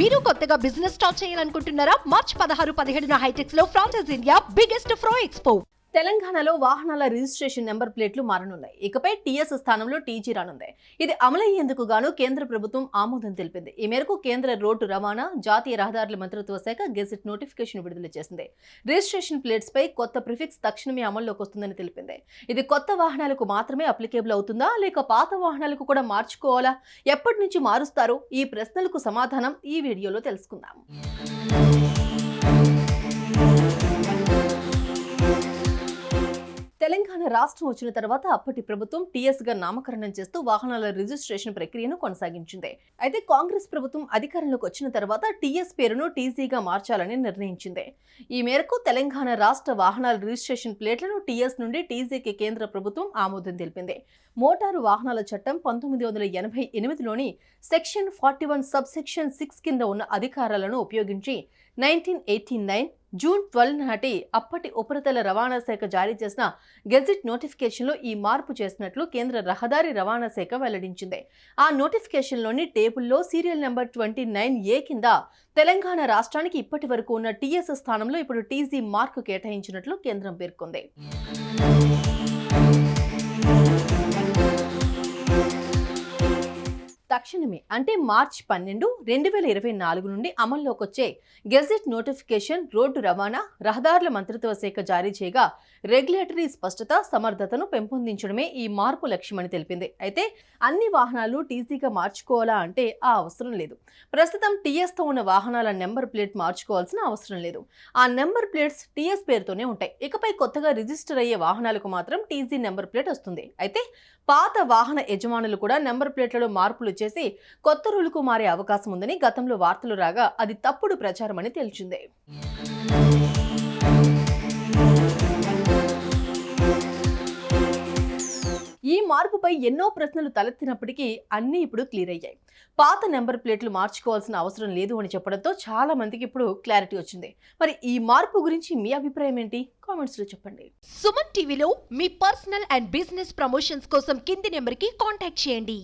మీరు కొత్తగా business start చేయాలనుకుంటున్నారా? మార్చ్ పదహారు పదిహేడున హైటెక్స్లో ఫ్రాన్సెస్ ఇండియా బిగ్గెస్ట్ ఫ్రో ఎక్స్పో తెలంగాణలో వాహనాల రిజిస్ట్రేషన్ నెంబర్ ప్లేట్లు మారనున్నాయి. ఇకపై టీఎస్ స్థానంలో టీజీ రానుంది. ఇది అమలయ్యేందుకు గాను కేంద్ర ప్రభుత్వం ఆమోదం తెలిపింది. ఈ మేరకు కేంద్ర రోడ్డు రవాణా జాతీయ రహదారుల మంత్రిత్వ శాఖ గెజిట్ నోటిఫికేషన్ విడుదల చేసింది. రిజిస్ట్రేషన్ ప్లేట్స్ పై కొత్త ప్రిఫిక్స్ తక్షణమే అమల్లోకి వస్తుందని తెలిపింది. ఇది కొత్త వాహనాలకు మాత్రమే అప్లికేబుల్ అవుతుందా లేక పాత వాహనాలకు కూడా మార్చుకోవాలా ఎప్పటి నుంచి మారుస్తారు? ఈ ప్రశ్నలకు సమాధానం ఈ వీడియోలో తెలుసుకుందాం. తెలంగాణ రాష్ట్రం వచ్చిన తర్వాత అప్పటి ప్రభుత్వం టీఎస్గా నామకరణం చేస్తూ వాహనాల రిజిస్ట్రేషన్ ప్రక్రియను కొనసాగించింది. అయితే కాంగ్రెస్ ప్రభుత్వం అధికారంలోకి వచ్చిన తర్వాత టీఎస్ పేరును టీసీగా మార్చాలని నిర్ణయించింది. ఈ మేరకు తెలంగాణ రాష్ట్ర వాహనాల రిజిస్ట్రేషన్ ప్లేట్లను టీఎస్ నుండి టీజీకి కేంద్ర ప్రభుత్వం ఆమోదం తెలిపింది. మోటారు వాహనాల చట్టం పంతొమ్మిది వందల ఎనభై ఎనిమిదిలోని section forty one sub section six కింద ఉన్న అధికారాలను ఉపయోగించి nineteen eighty nine June twelve నాటి అప్పటి ఉపరితల రవాణా శాఖ జారీ చేసిన గెజిట్ నోటిఫికేషన్లో ఈ మార్పు చేసినట్లు కేంద్ర రహదారి రవాణా శాఖ వెల్లడించింది. ఆ నోటిఫికేషన్లోని టేబుల్లో serial number twenty nine A కింద తెలంగాణ రాష్ట్రానికి ఇప్పటి వరకు ఉన్న టీఎస్ స్థానంలో ఇప్పుడు టీజీ మార్కు కేటాయించినట్లు కేంద్రం పేర్కొంది. తక్షణమే అంటే మార్చ్ పన్నెండు రెండు వేల ఇరవై నాలుగు నుండి అమల్లోకి వచ్చే గెజెట్ నోటిఫికేషన్ రోడ్డు రవాణా రహదారుల మంత్రిత్వ శాఖ జారీ చేయగా రెగ్యులేటరీ స్పష్టత సమర్థతను పెంపొందించడమే ఈ మార్పు లక్ష్యమని తెలిపింది. అయితే అన్ని వాహనాలు టీసీగా మార్చుకోవాలా అంటే ఆ అవసరం లేదు. ప్రస్తుతం టీఎస్తో ఉన్న వాహనాల నెంబర్ ప్లేట్ మార్చుకోవాల్సిన అవసరం లేదు. ఆ నెంబర్ ప్లేట్స్ టీఎస్ పేరుతోనే ఉంటాయి. ఇకపై కొత్తగా రిజిస్టర్ అయ్యే వాహనాలకు మాత్రం టీజీ నెంబర్ ప్లేట్ వస్తుంది. అయితే పాత వాహన యజమానులు కూడా నెంబర్ ప్లేట్లలో మార్పులు చేసి చేసి కొత్త రూలుకు మారే అవకాశం ఉందని గతంలో వార్తలు రాగా అది తప్పుడు ప్రచారమని తేల్చింది. ఈ మార్పుపై ఎన్నో ప్రశ్నలు తలెత్తినప్పటికీ అన్నీ ఇప్పుడు క్లియర్ అయ్యాయి. పాత నెంబర్ ప్లేట్లు మార్చుకోవాల్సిన అవసరం లేదు అని చెప్పడంతో చాలా మందికి ఇప్పుడు క్లారిటీ వచ్చింది. మరి ఈ మార్పు గురించి మీ అభిప్రాయం ఏంటి? కామెంట్స్లో చెప్పండి. సుమన్ టీవీలో మీ పర్సనల్ అండ్ బిజినెస్ ప్రమోషన్స్ కోసం కింది నెంబర్కి కాంటాక్ట్ చేయండి.